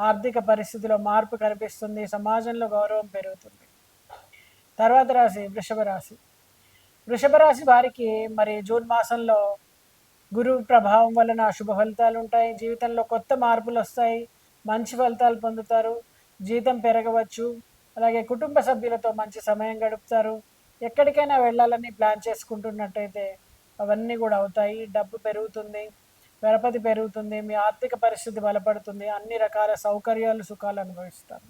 ఆర్థిక పరిస్థితిలో మార్పు కనిపిస్తుంది. సమాజంలో గౌరవం పెరుగుతుంది. తర్వాత రాశి వృషభ రాశి. వృషభ రాశి వారికి మరి జూన్ మాసంలో గురువు ప్రభావం వలన శుభ ఫలితాలు ఉంటాయి. జీవితంలో కొత్త మార్పులు వస్తాయి. మంచి ఫలితాలు పొందుతారు. జీతం పెరగవచ్చు. అలాగే కుటుంబ సభ్యులతో మంచి సమయం గడుపుతారు. ఎక్కడికైనా వెళ్ళాలని ప్లాన్ చేసుకుంటున్నట్టయితే అవన్నీ కూడా అవుతాయి. డబ్బు పెరుగుతుంది. పరపతి పెరుగుతుంది మీ ఆర్థిక పరిస్థితి బలపడుతుంది అన్ని రకాల సౌకర్యాలు సుఖాలు అనుభవిస్తారు.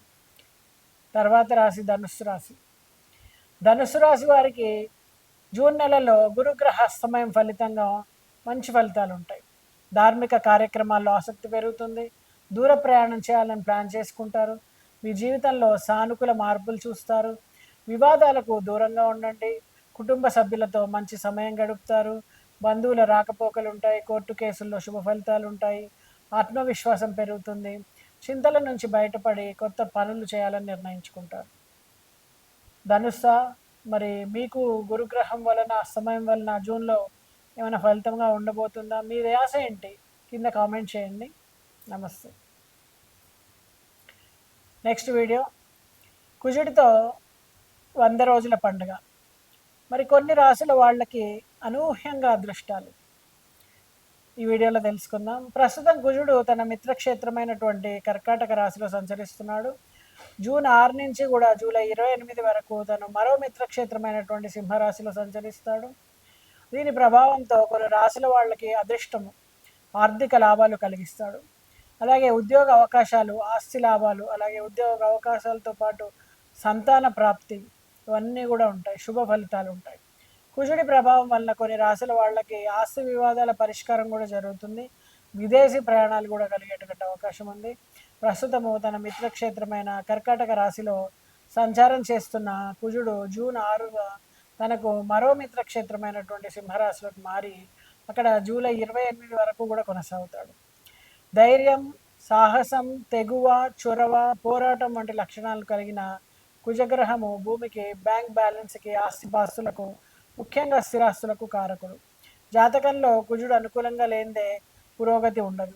తర్వాత రాశి ధనుస్సు రాశి. ధనుస్సు రాశి వారికి జూన్ నెలలో గురుగ్రహ అస్తమయం ఫలితంగా మంచి ఫలితాలు ఉంటాయి. ధార్మిక కార్యక్రమాల్లో ఆసక్తి పెరుగుతుంది దూర ప్రయాణం చేయాలని ప్లాన్ చేసుకుంటారు మీ జీవితంలో సానుకూల మార్పులు చూస్తారు వివాదాలకు దూరంగా ఉండండి కుటుంబ సభ్యులతో మంచి సమయం గడుపుతారు బంధువుల రాకపోకలు ఉంటాయి కోర్టు కేసుల్లో శుభ ఫలితాలు ఉంటాయి ఆత్మవిశ్వాసం పెరుగుతుంది. చింతల నుంచి బయటపడి కొత్త పనులు చేయాలని నిర్ణయించుకుంటారు. ధనుస్స మరి మీకు గురుగ్రహం వలన అస్తమయం వలన జూన్లో ఏమైనా ఫలితంగా ఉండబోతుందా? మీ ధ్యాస ఏంటి? కింద కామెంట్ చేయండి. నమస్తే. Next video. కుజుడితో వంద రోజుల పండుగ. మరి కొన్ని రాసుల వాళ్ళకి అనూహ్యంగా అదృష్టాలు. ఈ వీడియోలో తెలుసుకుందాం. ప్రస్తుతం కుజుడు తన మిత్రక్షేత్రమైనటువంటి కర్కాటక రాశిలో సంచరిస్తున్నాడు. జూన్ ఆరు నుంచి కూడా జూలై ఇరవై ఎనిమిది వరకు తను మరో మిత్రక్షేత్రమైనటువంటి సింహరాశిలో సంచరిస్తాడు. దీని ప్రభావంతో కొన్ని రాశుల వాళ్ళకి అదృష్టము ఆర్థిక లాభాలు కలిగిస్తాడు. అలాగే ఉద్యోగ అవకాశాలు ఆస్తి లాభాలు అలాగే ఉద్యోగ అవకాశాలతో పాటు సంతాన ప్రాప్తి ఇవన్నీ కూడా ఉంటాయి. శుభ ఫలితాలు ఉంటాయి. కుజుడి ప్రభావం వల్ల కొన్ని రాశుల వాళ్ళకి ఆస్తి వివాదాల పరిష్కారం కూడా జరుగుతుంది. విదేశీ ప్రయాణాలు కూడా కలిగేటువంటి అవకాశం ఉంది. ప్రస్తుతము తన మిత్రక్షేత్రమైన కర్కాటక రాశిలో సంచారం చేస్తున్న కుజుడు జూన్ ఆరుగా తనకు మరో మిత్రక్షేత్రమైనటువంటి సింహరాశిలోకి మారి అక్కడ జూలై ఇరవై ఎనిమిది వరకు కూడా కొనసాగుతాడు. ధైర్యం సాహసం తెగువ చొరవ పోరాటం వంటి లక్షణాలు కలిగిన కుజగ్రహము భూమికి బ్యాంక్ బ్యాలెన్స్కి ఆస్తిపాస్తులకు ముఖ్యంగా స్థిరాస్తులకు కారకుడు. జాతకంలో కుజుడు అనుకూలంగా లేనిదే పురోగతి ఉండదు.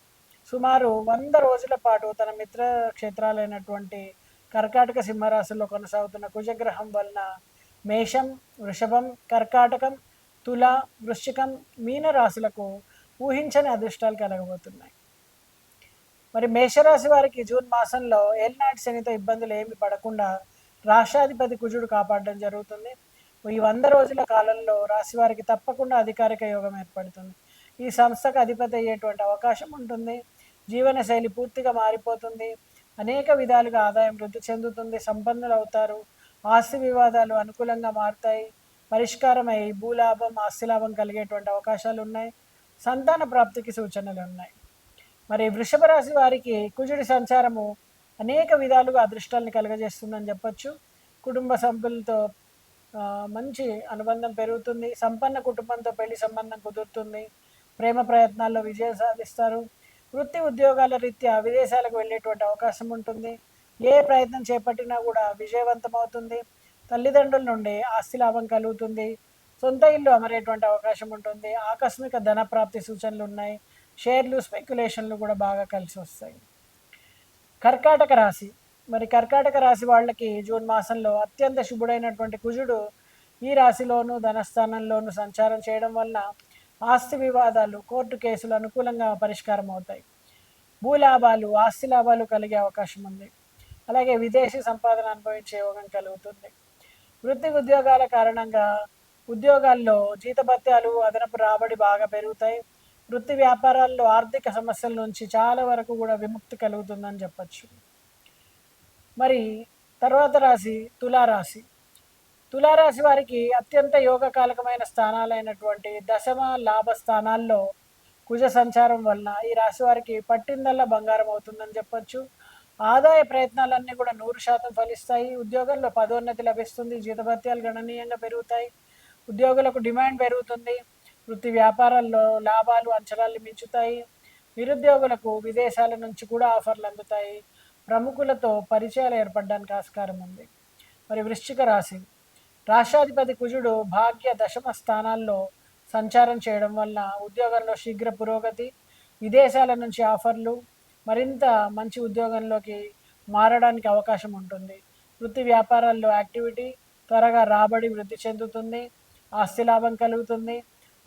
సుమారు వంద రోజుల పాటు తన మిత్ర క్షేత్రాలైనటువంటి కర్కాటక సింహరాశుల్లో కొనసాగుతున్న కుజగ్రహం వలన మేషం వృషభం కర్కాటకం తుల వృశ్చికం మీన రాశులకు ఊహించని అదృష్టాలు కలగబోతున్నాయి. మరి మేషరాశి వారికి జూన్ మాసంలో ఏలినాటి శనితో ఇబ్బందులు ఏమి పడకుండా రాష్ట్రాధిపతి కుజుడు కాపాడడం జరుగుతుంది. ఈ వంద రోజుల కాలంలో రాశి వారికి తప్పకుండా అధికారిక యోగం ఏర్పడుతుంది. ఈ సంస్థకు అధిపతి అయ్యేటువంటి అవకాశం ఉంటుంది. జీవనశైలి పూర్తిగా మారిపోతుంది. అనేక విధాలుగా ఆదాయం వృద్ధి చెందుతుంది. సంపన్నులు అవుతారు. ఆస్తి వివాదాలు అనుకూలంగా మారుతాయి. పరిష్కారమై భూలాభం ఆస్తిలాభం కలిగేటువంటి అవకాశాలు ఉన్నాయి. సంతాన ప్రాప్తికి సూచనలు ఉన్నాయి. మరి వృషభ రాశి వారికి కుజుడి సంచారము అనేక విధాలుగా అదృష్టాన్ని కలుగజేస్తుందని చెప్పచ్చు. కుటుంబ సభ్యులతో మంచి అనుబంధం పెరుగుతుంది. సంపన్న కుటుంబంతో పెళ్ళి సంబంధం కుదురుతుంది. ప్రేమ ప్రయత్నాల్లో విజయం సాధిస్తారు. వృత్తి ఉద్యోగాల రీత్యా విదేశాలకు వెళ్ళేటువంటి అవకాశం ఉంటుంది. ఏ ప్రయత్నం చేపట్టినా కూడా విజయవంతం అవుతుంది. తల్లిదండ్రుల నుండి ఆస్తి లాభం కలుగుతుంది. సొంత ఇల్లు అమరేటువంటి అవకాశం ఉంటుంది. ఆకస్మిక ధన ప్రాప్తి సూచనలు ఉన్నాయి. షేర్లు స్పెక్యులేషన్లు కూడా బాగా కలిసి వస్తాయి. కర్కాటక రాశి. మరి కర్కాటక రాశి వాళ్ళకి జూన్ మాసంలో అత్యంత శుభుడైనటువంటి కుజుడు ఈ రాశిలోను ధనస్థానంలోను సంచారం చేయడం వల్ల ఆస్తి వివాదాలు కోర్టు కేసులు అనుకూలంగా పరిష్కారం అవుతాయి. భూలాభాలు ఆస్తి లాభాలు కలిగే అవకాశం ఉంది. అలాగే విదేశీ సంపాదన అనుభవించే యోగం కలుగుతుంది. వృత్తి ఉద్యోగాల కారణంగా ఉద్యోగాల్లో జీతభత్యాలు అదనపు రాబడి బాగా పెరుగుతాయి. వృత్తి వ్యాపారాల్లో ఆర్థిక సమస్యల నుంచి చాలా వరకు కూడా విముక్తి కలుగుతుందని చెప్పచ్చు. మరి తర్వాత రాశి తులారాశి. తులారాశి వారికి అత్యంత యోగకాలకమైన స్థానాలైనటువంటి దశమ లాభ స్థానాల్లో కుజ సంచారం వలన ఈ రాశి వారికి పట్టిందల్లా బంగారం అవుతుందని చెప్పొచ్చు. ఆదాయ ప్రయత్నాలన్నీ కూడా నూరు శాతం ఫలిస్తాయి. ఉద్యోగంలో పదోన్నతి లభిస్తుంది. జీతభత్యాలు గణనీయంగా పెరుగుతాయి. ఉద్యోగులకు డిమాండ్ పెరుగుతుంది. వృత్తి వ్యాపారాల్లో లాభాలు అంచనాలు మించుతాయి. నిరుద్యోగులకు విదేశాల నుంచి కూడా ఆఫర్లు అందుతాయి. ప్రముఖులతో పరిచయాలు ఏర్పడడానికి ఆస్కారం ఉంది. మరి వృశ్చిక రాశి. రాష్ట్రాధిపతి కుజుడు భాగ్య దశమ స్థానాల్లో సంచారం చేయడం వల్ల ఉద్యోగంలో శీఘ్ర పురోగతి విదేశాల నుంచి ఆఫర్లు మరింత మంచి ఉద్యోగంలోకి మారడానికి అవకాశం ఉంటుంది. వృత్తి వ్యాపారాల్లో యాక్టివిటీ త్వరగా రాబడి వృద్ధి చెందుతుంది ఆస్తి లాభం కలుగుతుంది.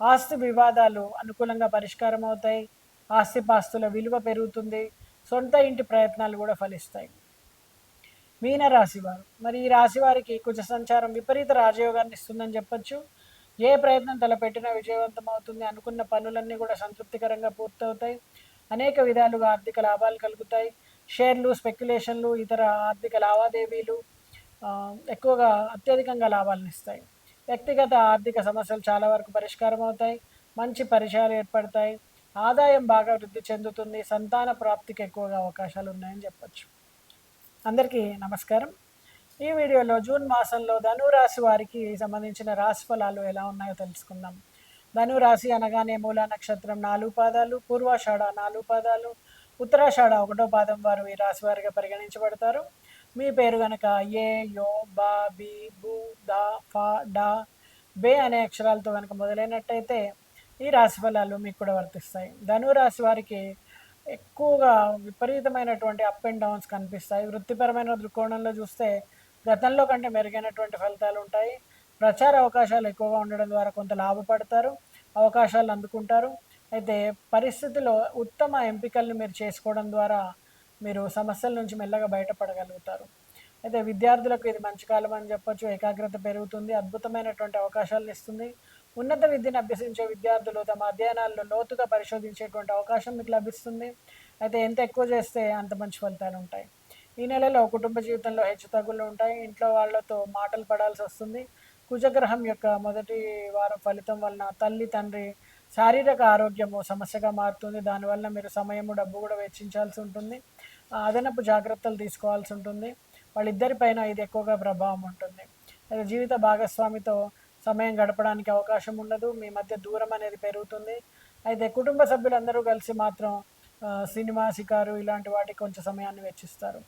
ఆస్తి వివాదాలు అనుకూలంగా పరిష్కారం అవుతాయి ఆస్తిపాస్తుల విలువ పెరుగుతుంది. సొంత ఇంటి ప్రయత్నాలు కూడా ఫలిస్తాయి. మీన వారు. మరి ఈ రాశి వారికి కుజ సంచారం విపరీత రాజయోగాన్ని ఇస్తుందని చెప్పొచ్చు. ఏ ప్రయత్నం తలపెట్టినా విజయవంతం అవుతుంది అనుకున్న పనులన్నీ కూడా సంతృప్తికరంగా పూర్తవుతాయి. అనేక విధాలుగా ఆర్థిక లాభాలు కలుగుతాయి. షేర్లు స్పెక్యులేషన్లు ఇతర ఆర్థిక లావాదేవీలు ఎక్కువగా అత్యధికంగా లాభాలను ఇస్తాయి. వ్యక్తిగత ఆర్థిక సమస్యలు చాలా వరకు పరిష్కారం అవుతాయి. మంచి పరిచయాలు ఏర్పడతాయి. ఆదాయం బాగా వృద్ధి చెందుతుంది సంతాన ప్రాప్తికి ఎక్కువగా అవకాశాలు ఉన్నాయని చెప్పచ్చు. అందరికీ నమస్కారం. ఈ వీడియోలో జూన్ మాసంలో ధనురాశి వారికి సంబంధించిన రాశి ఫలాలు ఎలా ఉన్నాయో తెలుసుకుందాం. ధనురాశి అనగానే మూల నక్షత్రం నాలుగు పాదాలు పూర్వాషాఢ నాలుగు పాదాలు ఉత్తరాషాఢ ఒకటో పాదం వారు ఈ రాశి వారిగా పరిగణించబడతారు. మీ పేరు గనక ఏ యో బా బి బు దా ఫా డా బే అనే అక్షరాలతో కనుక మొదలైనట్టయితే ఈ రాశి ఫలాలు మీకు కూడా వర్తిస్తాయి. ధనురాశి వారికి ఎక్కువగా విపరీతమైనటువంటి అప్ అండ్ డౌన్స్ కనిపిస్తాయి. వృత్తిపరమైన దృక్కోణంలో చూస్తే గతంలో కంటే మెరుగైనటువంటి ఫలితాలు ఉంటాయి. ప్రచార అవకాశాలు ఎక్కువగా ఉండడం ద్వారా కొంత లాభపడతారు అవకాశాలు అందుకుంటారు. అయితే పరిస్థితిలో ఉత్తమ ఎంపికలను మీరు చేసుకోవడం ద్వారా మీరు సమస్యల నుంచి మెల్లగా బయటపడగలుగుతారు. అయితే విద్యార్థులకు ఇది మంచి కాలం అని చెప్పొచ్చు. ఏకాగ్రత పెరుగుతుంది అద్భుతమైనటువంటి అవకాశాలను ఇస్తుంది. ఉన్నత విద్యను అభ్యసించే విద్యార్థులు తమ అధ్యయనాల్లో లోతుగా పరిశోధించేటువంటి అవకాశం మీకు లభిస్తుంది. అయితే ఎంత ఎక్కువ చేస్తే అంత మంచి ఫలితాలు ఉంటాయి. ఈ నెలలో కుటుంబ జీవితంలో హెచ్చు తగులు ఉంటాయి. ఇంట్లో వాళ్ళతో మాటలు పడాల్సి వస్తుంది. కుజగ్రహం యొక్క మొదటి వారం ఫలితం వలన తల్లి తండ్రి శారీరక ఆరోగ్యము సమస్యగా మారుతుంది. దానివల్ల మీరు సమయము డబ్బు కూడా వెచ్చించాల్సి ఉంటుంది. అదనపు జాగ్రత్తలు తీసుకోవాల్సి ఉంటుంది. వాళ్ళిద్దరిపైన ఇది ఎక్కువగా ప్రభావం ఉంటుంది. అయితే జీవిత భాగస్వామితో సమయం గడపడానికి అవకాశం ఉండదు. మీ మధ్య దూరం అనేది పెరుగుతుంది. అయితే కుటుంబ సభ్యులందరూ కలిసి మాత్రం సినిమా షికారు ఇలాంటి వాటికి కొంచెం సమయాన్ని వెచ్చిస్తారు.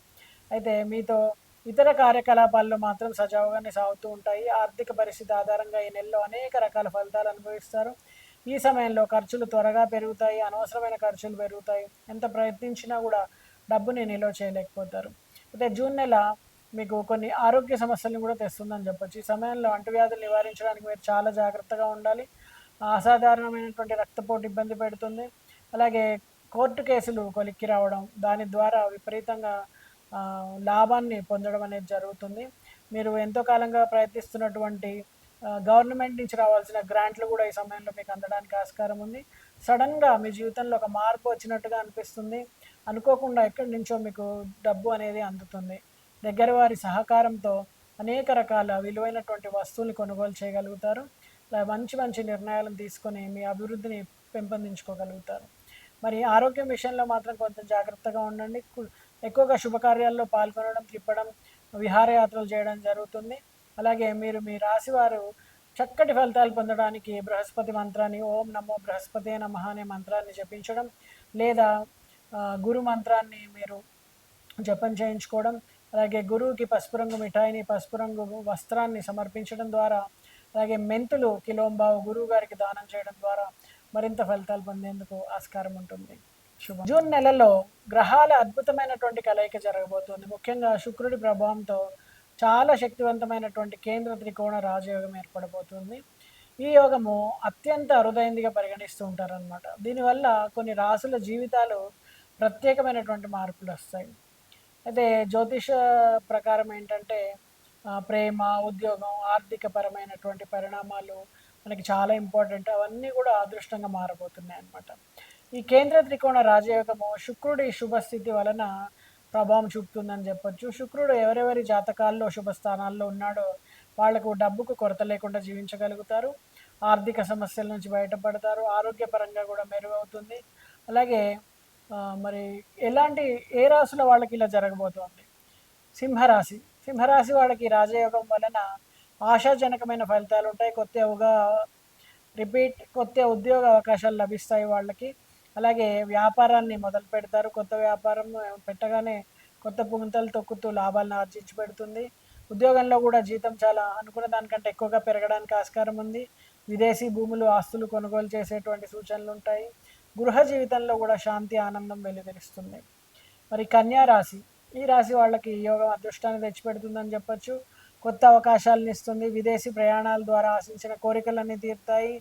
అయితే మీతో ఇతర కార్యకలాపాల్లో మాత్రం సజావుగానే సాగుతూ ఉంటాయి. ఆర్థిక పరిస్థితి ఆధారంగా ఈ నెలలో అనేక రకాల ఫలితాలు అనుభవిస్తారు. ఈ సమయంలో ఖర్చులు త్వరగా పెరుగుతాయి. అనవసరమైన ఖర్చులు పెరుగుతాయి. ఎంత ప్రయత్నించినా కూడా డబ్బుని నిల్వ చేయలేకపోతారు. అయితే జూన్ నెల మీకు కొన్ని ఆరోగ్య సమస్యలను కూడా తెస్తుందని చెప్పొచ్చు. ఈ సమయంలో అంటువ్యాధులు నివారించడానికి మీరు చాలా జాగ్రత్తగా ఉండాలి. అసాధారణమైనటువంటి రక్తపోటు ఇబ్బంది పెడుతుంది. అలాగే కోర్టు కేసులు కొలిక్కి రావడం దాని ద్వారా విపరీతంగా లాభాన్ని పొందడం అనేది జరుగుతుంది. మీరు ఎంతో కాలంగా ప్రయత్నిస్తున్నటువంటి గవర్నమెంట్ నుంచి రావాల్సిన గ్రాంట్లు కూడా ఈ సమయంలో మీకు అందడానికి ఆస్కారం ఉంది. సడన్గా మీ జీవితంలో ఒక మార్పు వచ్చినట్టుగా అనిపిస్తుంది. అనుకోకుండా ఎక్కడి నుంచో మీకు డబ్బు అనేది అందుతుంది. దగ్గర వారి సహకారంతో అనేక రకాల విలువైనటువంటి వస్తువులు కొనుగోలు చేయగలుగుతారు. మంచి మంచి నిర్ణయాలను తీసుకొని మీ అభివృద్ధిని పెంపొందించుకోగలుగుతారు. మరి ఆరోగ్యం విషయంలో మాత్రం కొంత జాగ్రత్తగా ఉండండి. ఎక్కువగా శుభకార్యాల్లో పాల్గొనడం తిప్పడం విహారయాత్రలు చేయడం జరుగుతుంది. అలాగే మీరు మీ రాశివారు చక్కటి ఫలితాలు పొందడానికి బృహస్పతి మంత్రాన్ని ఓం నమో బృహస్పతి నమ అనే మంత్రాన్ని జపించడం లేదా గురు మంత్రాన్ని మీరు జపం చేయించుకోవడం అలాగే గురువుకి పసుపు రంగు మిఠాయిని పసుపు రంగు వస్త్రాన్ని సమర్పించడం ద్వారా అలాగే మెంతులు కిలోంబావు గురువు గారికి దానం చేయడం ద్వారా మరింత ఫలితాలు పొందేందుకు ఆస్కారం ఉంటుంది. శుభం. జూన్ నెలలో గ్రహాల అద్భుతమైనటువంటి కలయిక జరగబోతుంది. ముఖ్యంగా శుక్రుడి ప్రభావంతో చాలా శక్తివంతమైనటువంటి కేంద్ర త్రికోణ రాజయోగం ఏర్పడబోతుంది. ఈ యోగము అత్యంత అరుదైందిగా పరిగణిస్తూ ఉంటారనమాట దీనివల్ల కొన్ని రాసుల జీవితాలు ప్రత్యేకమైనటువంటి మార్పులు వస్తాయి. అయితే జ్యోతిష ప్రకారం ఏంటంటే ప్రేమ ఉద్యోగం ఆర్థిక పరమైనటువంటి పరిణామాలు మనకి చాలా ఇంపార్టెంట్. అవన్నీ కూడా అదృష్టంగా మారబోతున్నాయి అన్నమాట. ఈ కేంద్ర త్రికోణ రాజయోగము శుక్రుడి శుభస్థితి వలన ప్రభావం చూపుతుందని చెప్పొచ్చు. శుక్రుడు ఎవరెవరి జాతకాల్లో శుభ స్థానాల్లో ఉన్నాడో వాళ్ళకు డబ్బుకు కొరత లేకుండా జీవించగలుగుతారు. ఆర్థిక సమస్యల నుంచి బయటపడతారు. ఆరోగ్యపరంగా కూడా మెరుగవుతుంది. అలాగే మరి ఎలాంటి ఏ రాసుల వాళ్ళకి ఇలా జరగబోతోంది? సింహరాశి. సింహరాశి వాళ్ళకి రాజయోగం వలన ఆశాజనకమైన ఫలితాలు ఉంటాయి. కొత్త ఒక రిపీట్ కొత్త ఉద్యోగ అవకాశాలు లభిస్తాయి వాళ్ళకి. అలాగే వ్యాపారాన్ని మొదలు పెడతారు. కొత్త వ్యాపారం పెట్టగానే కొత్త పుంతలు తొక్కుతూ లాభాలను ఆర్జించి పెడుతుంది. ఉద్యోగంలో కూడా జీతం చాలా అనుకున్న దానికంటే ఎక్కువగా పెరగడానికి ఆస్కారం ఉంది. విదేశీ భూములు ఆస్తులు కొనుగోలు చేసేటువంటి సూచనలు ఉంటాయి. గృహ జీవితంలో కూడా శాంతి ఆనందం వెలువరిస్తుంది మరి కన్యా రాశి ఈ రాశి వాళ్ళకి యోగం అదృష్టాన్ని తెచ్చిపెడుతుందని చెప్పచ్చు. కొత్త అవకాశాలను ఇస్తుంది. విదేశీ ప్రయాణాల ద్వారా ఆశించిన కోరికలన్నీ తీరుతాయి.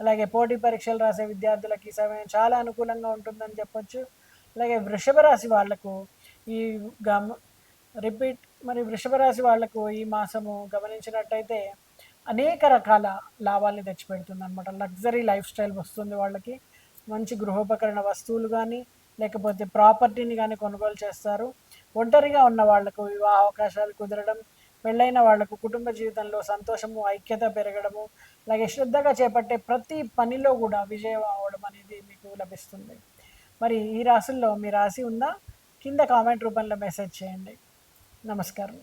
అలాగే పోటీ పరీక్షలు రాసే విద్యార్థులకి ఈ సమయం చాలా అనుకూలంగా ఉంటుందని చెప్పొచ్చు. అలాగే వృషభ రాశి వాళ్ళకు ఈ గమ రిపీట్ మరి వృషభ రాశి వాళ్ళకు ఈ మాసము గమనించినట్టయితే అనేక రకాల లాభాలని తెచ్చిపెడుతుంది అనమాట లగ్జరీ లైఫ్ స్టైల్ వస్తుంది వాళ్ళకి. మంచి గృహోపకరణ వస్తువులు కానీ లేకపోతే ప్రాపర్టీని కానీ కొనుగోలు చేస్తారు. ఒంటరిగా ఉన్న వాళ్ళకు వివాహ అవకాశాలు కుదరడం పెళ్ళైన వాళ్ళకు కుటుంబ జీవితంలో సంతోషము ఐక్యత పెరగడము అలాగే శ్రద్ధగా చేపట్టే ప్రతి పనిలో కూడా విజయం అవడం అనేది మీకు లభిస్తుంది. మరి ఈ రాశుల్లో మీ రాశి ఉందా? కింద కామెంట్ రూపంలో మెసేజ్ చేయండి. నమస్కారం.